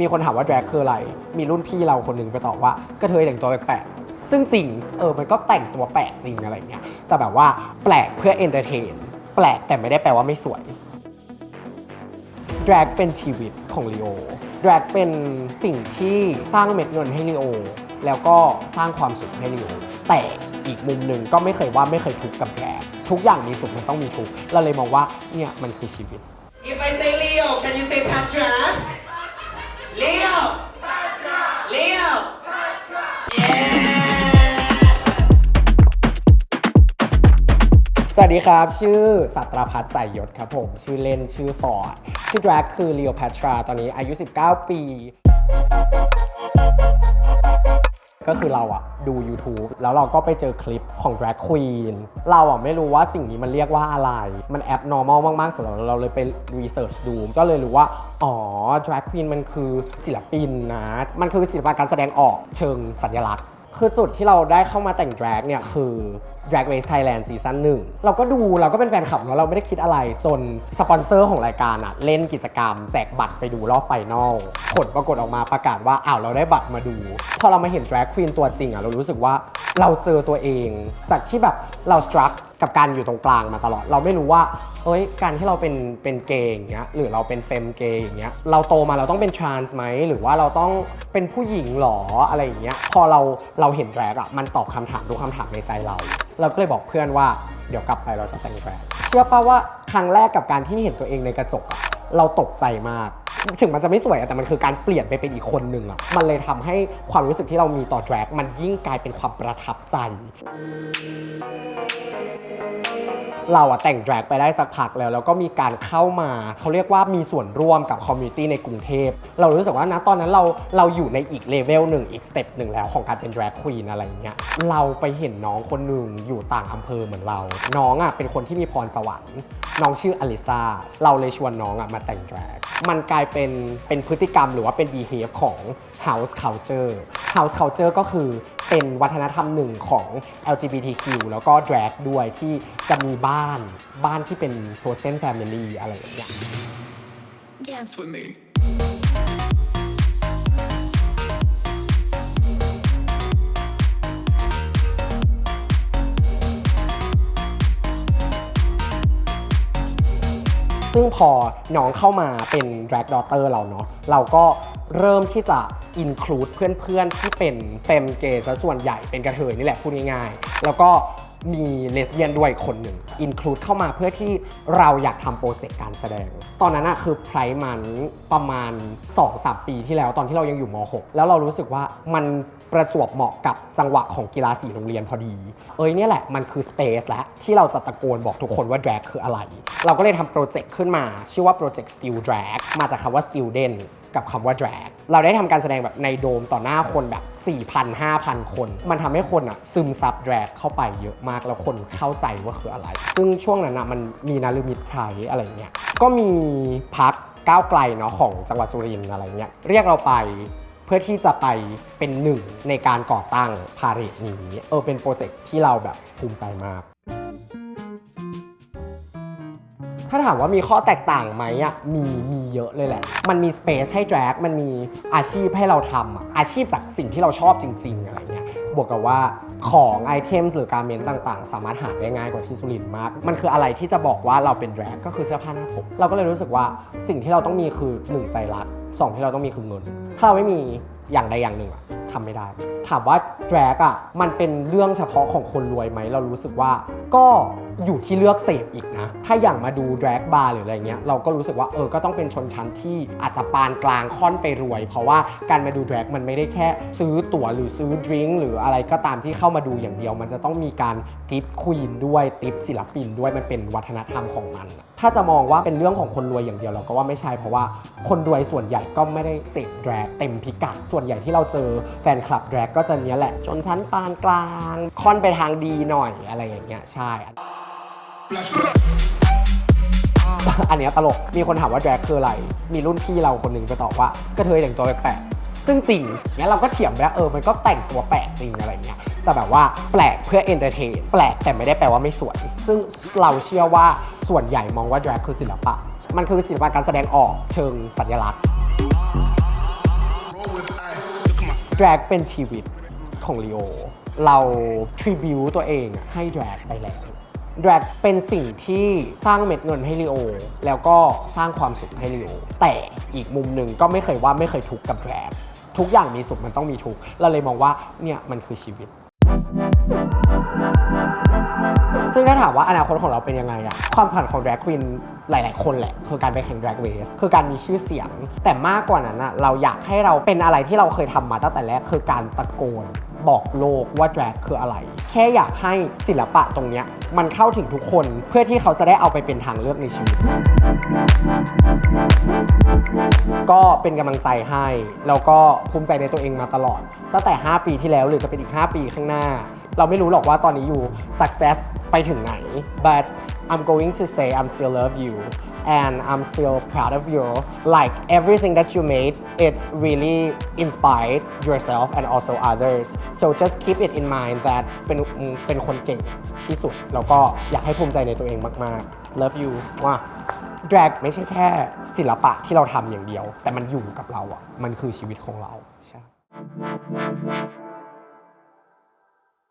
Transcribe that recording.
มีคนถามว่า drag คืออะไร มีรุ่นพี่เราคนหนึ่งไปตอบว่ากระเทยแต่งตัวแปลกๆซึ่งจริง เออ มันก็แต่งตัวแปลกจริงอะไรเงี้ย แต่แบบว่าแปลกเพื่อ entertain แปลกแต่ไม่ได้แปลว่าไม่สวย drag เป็นชีวิตของลีโอ drag เป็นสิ่งที่สร้างเม็ดเงินให้ลีโอ แล้วก็สร้างความสุขให้ลีโอ แต่อีกมุมหนึ่งก็ไม่เคยว่าไม่เคยทุกข์กับ drag ทุกอย่างมีสุขมันต้องมีทุกข์เราเลยมองว่าเนี่ยมันคือชีวิต If I say Leo, can you say สวัสดีครับ ชื่อสัตราพัฒน์สายยศครับผม ชื่อเล่นชื่อฟอร์ดชื่อแดรกคือ Leo Patra ตอนนี้อายุ 19 ปี ก็คือเราอะดู YouTube แล้วเราก็ไปเจอคลิปของ drag queen เราอะไม่รู้ว่าสิ่งนี้มันเรียกว่าอะไร มันแอบ normal มาก ๆสำหรับเราเราเลยไป research ดู ก็เลยรู้ว่า อ๋อ drag queen มันคือศิลปินนะ มันคือศิลปะการแสดงออกเชิงสัญลักษณ์ คือจุดที่เราได้เข้ามาแต่ง drag เนี่ยคือ drag race Thailand ซีซั่นหนึ่งเราก็ดูเราก็เป็นแฟนคลับเนาะเราไม่ได้คิดอะไรจนสปอนเซอร์ของรายการอะเล่นกิจกรรมแจกบัตรไปดูรอบไฟนอลผลปรากฏออกมาประกาศว่าอ้าวเราได้บัตรมาดู พอเรามาเห็น drag queen ตัวจริงอะเรารู้สึกว่าเราเจอตัวเอง จากที่แบบเราสตรัค กับการอยู่ตรงกลางมาตลอด เราไม่รู้ว่า เอ้ย การที่เราเป็นเป็นเกย์อย่างเงี้ยหรือเราเป็นเฟมเกย์อย่างเงี้ยเราโตมาเราต้องเป็นทรานส์ไหมหรือว่าเราต้องเป็นผู้หญิงหรออะไรอย่างเงี้ยพอเราเราเห็นแดรกอะมันตอบคำถามทุกคำถามในใจเรา เราก็เลยบอกเพื่อนว่าเดี๋ยวกลับไปเราจะแต่งแดรกเชื่อป่ะว่าครั้งแรกกับการที่เห็นตัวเองในกระจกอะเราตกใจมาก ถึงมันจะไม่สวยอะแต่มันคือการเปลี่ยนไปเป็นอีกคนหนึ่งอะมันเลยทำให้ความรู้สึกที่เรามีต่อแดรกมันยิ่งกลายเป็นความประทับใจ เราอะแต่งแดรกไปได้สักพักแล้ว แล้วก็มีการเข้ามาเขาเรียกว่ามีส่วนร่วมกับคอมมูนิตี้ในกรุงเทพ เรารู้สึกว่านะตอนนั้นเราเราอยู่ในอีกเลเวลหนึ่งอีกสเต็ปหนึ่งแล้วของการเป็นแดรกควีนอะไรเงี้ยเราไปเห็นน้องคนหนึ่งอยู่ต่างอำเภอเหมือนเรา น้องอะเป็นคนที่มีพรสวรรค์น้องชื่ออลิซาเราเลยชวนน้องอะมาแต่งแดรก มันกลายเป็นเป็นพฤติกรรมหรือว่าเป็น behave ของ house culture house culture ก็คือเป็นวัฒนธรรมหนึ่งของ LGBTQ แล้วก็ drag ด้วยที่จะมีบ้านบ้านที่เป็น chosen family อะไรอย่างเงี้ย Dance with me. ซึ่งพอน้องเข้ามาเป็น drag daughter เราเนาะเราก็เริ่มที่จะ include เพื่อนๆ ที่เป็นเฟมเกย์ซะส่วนใหญ่เป็นกระเทยนี่แหละพูดง่ายๆ แล้วก็มีเลสเบี้ยนด้วยคนหนึ่ง include เข้ามาเพื่อที่เราอยากทำโปรเจกต์การแสดง ตอนนั้นอะคือไพร์มันประมาณ 2-3 ปีที่แล้วตอนที่เรายังอยู่ม .6 แล้วเรารู้สึกว่ามันประจวบเหมาะกับจังหวะของกีฬาสีโรงเรียนพอดี เอ้ยเนี่ยแหละมันคือสเปซและที่เราจะตะโกนบอกทุกคนว่า drag คืออะไร เราก็เลยทำโปรเจกต์ขึ้นมา ชื่อว่าโปรเจกต์ Still Drag มาจากคำว่า student กับคำว่า drag เราได้ทำการแสดงแบบในโดมต่อหน้าคนแบบ 4,000 5,000 คน มันทำให้คนอะซึมซับ drag เข้าไปเยอะมากแล้วคนเข้าใจว่าคืออะไร ซึ่งช่วงนั้นอะมันมีนารุมิตไพรอะไรเงี้ยก็มีพักก้าวไกลเนาะของจังหวัดสุรินทร์อะไรเงี้ยเรียกเราไป เพื่อที่จะไปเป็นหนึ่งในการก่อตั้งพาเรดนี้เออเป็นโปรเจกต์ที่เราแบบภูมิใจมาก ถ้าถามว่ามีข้อแตกต่างไหมอะมีมีเยอะเลยแหละ มันมีสเปซให้ drag มันมีอาชีพให้เราทำอะอาชีพจากสิ่งที่เราชอบจริง ๆ อะไรเงี้ยบวกกับว่าของไอเทมหรือการเมนต่างๆ สามารถหาได้ง่ายกว่าที่สุรินมาก มันคืออะไรที่จะบอกว่าเราเป็น drag ก็คือเสื้อผ้าหน้าผม เราก็เลยรู้สึกว่าสิ่งที่เราต้องมีคือหนึ่งใจรัก สองที่เราต้องมีคือเงิน ถ้าเราไม่มีอย่างใดอย่างหนึ่งอะทำไม่ได้ ถามว่า drag อะมันเป็นเรื่องเฉพาะของคนรวยไหม เรารู้สึกว่าก็ อยู่ที่เลือกเสพอีกนะ ถ้าอย่างมาดู drag bar หรืออะไรเงี้ยเราก็รู้สึกว่าเออก็ต้องเป็นชนชั้นที่อาจจะปานกลางค่อนไปรวย เพราะว่าการมาดู drag มันไม่ได้แค่ซื้อตั๋วหรือซื้อดริงก์หรืออะไรก็ตามที่เข้ามาดูอย่างเดียว มันจะต้องมีการติปควีนด้วยติปศิลปินด้วยมันเป็นวัฒนธรรมของมัน ถ้าจะมองว่าเป็นเรื่องของคนรวยอย่างเดียวเราก็ว่าไม่ใช่เพราะว่าคนรวยส่วนใหญ่ก็ไม่ได้เสพ drag เต็มพิกัดส่วนใหญ่ที่เราเจอแฟนคลับ drag ก็จะเนี้ยแหละชนชั้นปานกลาง ค่อนไปทางดีหน่อยอะไรอย่างเงี้ยใช่ อันเนี้ยตลก มีคนถามว่า drag คืออะไร มีรุ่นพี่เราคนหนึ่งไปตอบว่ากระเทยแต่งตัวแปลกๆซึ่งจริงเนี้ยเราก็เถียงไปแล้วเออ มันก็แต่งตัวแปลกจริงอะไรเงี้ย แต่แบบว่าแปลกเพื่อ entertain แปลกแต่ไม่ได้แปลว่าไม่สวย ซึ่งเราเชื่อว่าส่วนใหญ่มองว่า drag คือศิลปะ มันคือศิลปะการแสดงออกเชิงสัญลักษณ์ drag เป็นชีวิตของลีโอ เราทริบิวตัวเองอะให้ drag ไปแล้ว drag เป็นสิ่งที่สร้างเม็ดเงินให้ลีโอ แล้วก็สร้างความสุขให้ลีโอ แต่อีกมุมหนึ่งก็ไม่เคยว่าไม่เคยทุกข์กับ drag ทุกอย่างมีสุขมันต้องมีทุกข์เราเลยมองว่าเนี่ยมันคือชีวิต ซึ่งถ้าถามว่าอนาคตของเราเป็นยังไงอะความฝันของ drag queen หลาย ๆ คนแหละ คือการไปแข่ง drag race คือการมีชื่อเสียง แต่มากกว่านั้นอะเราอยากให้เราเป็นอะไรที่เราเคยทำมาตั้งแต่แรกคือการตะโกน บอกโลกว่า drag คืออะไร แค่อยากให้ศิลปะตรงเนี้ยมันเข้าถึงทุกคนเพื่อที่เขาจะได้เอาไปเป็นทางเลือกในชีวิต ก็เป็นกำลังใจให้ แล้วก็ภูมิใจในตัวเองมาตลอด ตั้งแต่ 5 ปีที่แล้วหรือจะเป็นอีก 5 ปีข้างหน้า เราไม่รู้หรอกว่าตอนนี้อยู่ success ไปถึงไหน but I'm going to say I'm still love you and I'm still proud of you like everything that you made it's really inspired yourself and also others so just keep it in mind that เป็นเป็นคนเก่งที่สุด แล้วก็อยากให้ภูมิใจในตัวเองมาก ๆ love you ว่า drag ไม่ใช่แค่ศิลปะที่เราทำอย่างเดียว แต่มันอยู่กับเราอะมันคือชีวิตของเราใช่